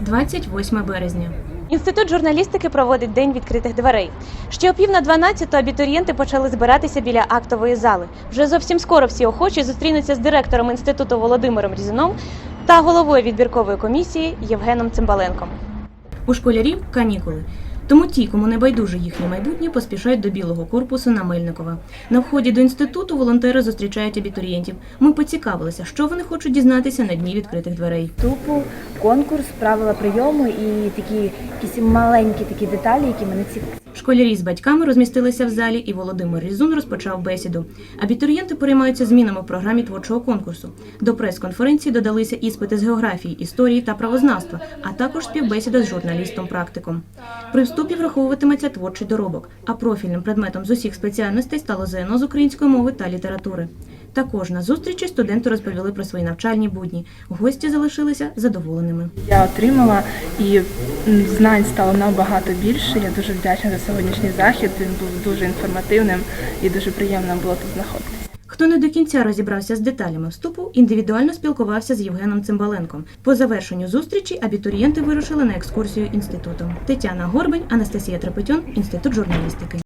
28 березня. Інститут журналістики проводить день відкритих дверей. Ще о пів на 12 абітурієнти почали збиратися біля актової зали. Вже зовсім скоро всі охочі зустрінуться з директором інституту Володимиром Різуном та головою відбіркової комісії Євгеном Цимбаленком. У школярів канікули. Тому ті, кому не байдуже їхнє майбутнє, поспішають до білого корпусу на Мельникова. На вході до інституту волонтери зустрічають абітурієнтів. Ми поцікавилися, що вони хочуть дізнатися на дні відкритих дверей. Тупу, конкурс, правила прийому і такі якісь маленькі такі деталі, які мене цікавлять. Школярі з батьками розмістилися в залі, і Володимир Різун розпочав бесіду. Абітурієнти переймаються змінами в програмі творчого конкурсу. До прес-конференції додалися іспити з географії, історії та правознавства, а також співбесіда з журналістом-практиком. При вступі враховуватиметься творчий доробок, а профільним предметом з усіх спеціальностей стало ЗНО з української мови та літератури. Також на зустрічі студенти розповіли про свої навчальні будні. Гості залишилися задоволеними. Я отримала і знань стало набагато більше. Я дуже вдячна за сьогоднішній захід. Він був дуже інформативним і дуже приємно було тут знаходитися. Хто не до кінця розібрався з деталями вступу, індивідуально спілкувався з Євгеном Цимбаленком. По завершенню зустрічі абітурієнти вирушили на екскурсію інституту. Тетяна Горбень, Анастасія Трепетьон, інститут журналістики.